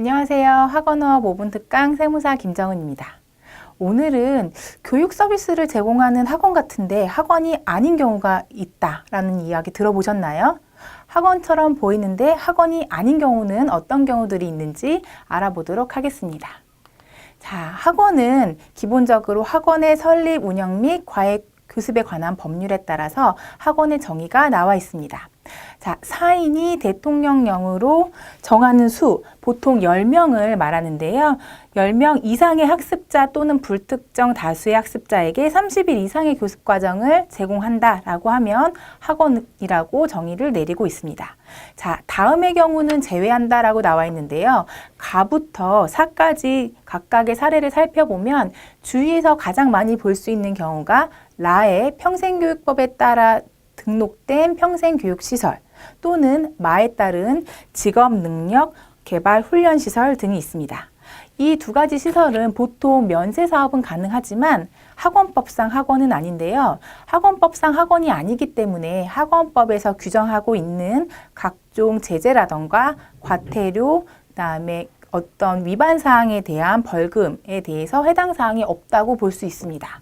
안녕하세요. 학원어업 5분 특강 세무사 김정은입니다. 오늘은 교육 서비스를 제공하는 학원 같은데 학원이 아닌 경우가 있다라는 이야기 들어보셨나요? 학원처럼 보이는데 학원이 아닌 경우는 어떤 경우들이 있는지 알아보도록 하겠습니다. 자, 학원은 기본적으로 학원의 설립, 운영 및 과외 교습에 관한 법률에 따라서 학원의 정의가 나와 있습니다. 자, 사인이 대통령령으로 정하는 수, 보통 10명을 말하는데요. 10명 이상의 학습자 또는 불특정 다수의 학습자에게 30일 이상의 교습 과정을 제공한다라고 하면 학원이라고 정의를 내리고 있습니다. 자, 다음의 경우는 제외한다라고 나와 있는데요. 가부터 사까지 각각의 사례를 살펴보면 주위에서 가장 많이 볼 수 있는 경우가 라의 평생교육법에 따라 등록된 평생교육시설 또는 마에 따른 직업능력 개발 훈련 시설 등이 있습니다. 이 두 가지 시설은 보통 면세 사업은 가능하지만 학원법상 학원은 아닌데요. 학원법상 학원이 아니기 때문에 학원법에서 규정하고 있는 각종 제재라던가 과태료, 그다음에 어떤 위반 사항에 대한 벌금에 대해서 해당 사항이 없다고 볼 수 있습니다.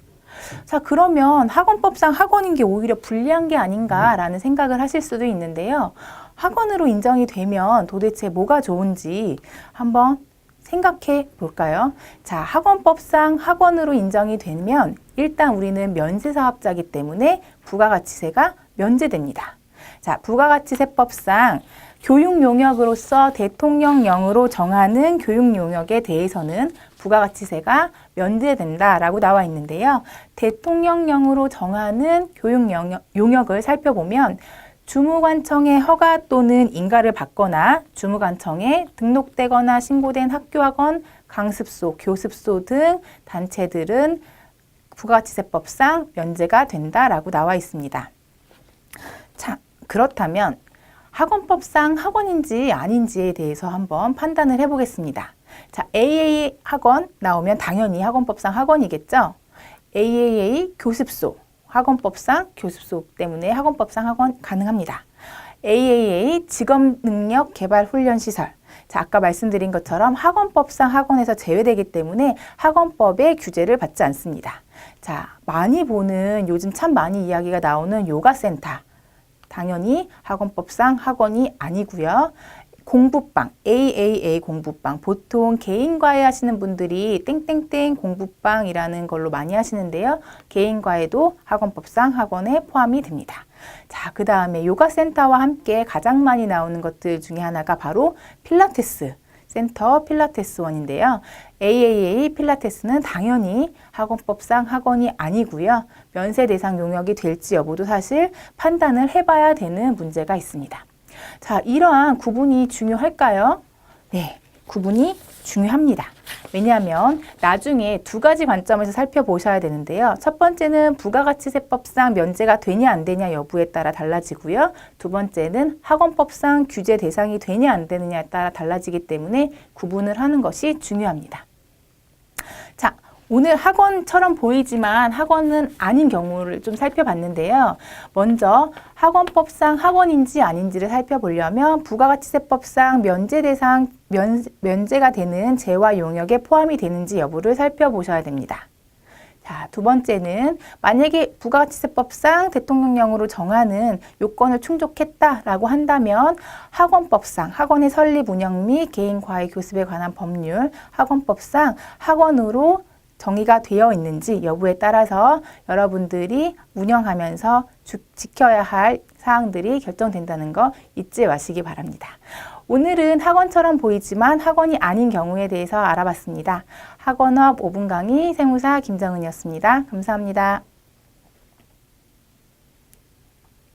자, 그러면 학원법상 학원인 게 오히려 불리한 게 아닌가라는 생각을 하실 수도 있는데요. 학원으로 인정이 되면 도대체 뭐가 좋은지 한번 생각해 볼까요? 자, 학원법상 학원으로 인정이 되면 일단 우리는 면세사업자이기 때문에 부가가치세가 면제됩니다. 자, 부가가치세법상 교육 용역으로서 대통령령으로 정하는 교육 용역에 대해서는 부가가치세가 면제된다라고 나와 있는데요. 대통령령으로 정하는 교육 용역, 용역 을 살펴보면 주무관청의 허가 또는 인가를 받거나 주무관청에 등록되거나 신고된 학교 학원, 강습소, 교습소 등 단체들은 부가가치세법상 면제가 된다라고 나와 있습니다. 자, 그렇다면 학원법상 학원인지 아닌지에 대해서 한번 판단을 해보겠습니다. 자, AAA 학원 나오면 당연히 학원법상 학원이겠죠? AAA 교습소, 학원법상 교습소 때문에 학원법상 학원 가능합니다. AAA 직업능력 개발 훈련 시설. 자, 아까 말씀드린 것처럼 학원법상 학원에서 제외되기 때문에 학원법의 규제를 받지 않습니다. 자, 많이 보는 요즘 참 많이 이야기가 나오는 요가센터. 당연히 학원법상 학원이 아니고요. 공부방, AAA 공부방. 보통 개인 과외 하시는 분들이 땡땡땡 공부방이라는 걸로 많이 하시는데요. 개인 과외도 학원법상 학원에 포함이 됩니다. 자, 그 다음에 요가 센터와 함께 가장 많이 나오는 것들 중에 하나가 바로 필라테스. 센터 필라테스원인데요. AAA 필라테스는 당연히 학원법상 학원이 아니고요. 면세 대상 용역이 될지 여부도 사실 판단을 해봐야 되는 문제가 있습니다. 자, 이러한 구분이 중요할까요? 네, 구분이 중요합니다. 왜냐하면 나중에 두 가지 관점에서 살펴보셔야 되는데요. 첫 번째는 부가가치세법상 면제가 되냐 안 되냐 여부에 따라 달라지고요. 두 번째는 학원법상 규제 대상이 되냐 안 되느냐에 따라 달라지기 때문에 구분을 하는 것이 중요합니다. 자, 오늘 학원처럼 보이지만 학원은 아닌 경우를 좀 살펴봤는데요. 먼저 학원법상 학원인지 아닌지를 살펴보려면 부가가치세법상 면제 대상 면, 면제가 되는 재화 용역에 포함이 되는지 여부를 살펴보셔야 됩니다. 자, 두 번째는 만약에 부가가치세법상 대통령령으로 정하는 요건을 충족했다라고 한다면 학원법상 학원의 설립 운영 및 개인 과외 교습에 관한 법률 학원법상 학원으로 정의가 되어 있는지 여부에 따라서 여러분들이 운영하면서 주, 지켜야 할 사항들이 결정된다는 거 잊지 마시기 바랍니다. 오늘은 학원처럼 보이지만 학원이 아닌 경우에 대해서 알아봤습니다. 학원업 5분 강의 세무사 김정은이었습니다. 감사합니다.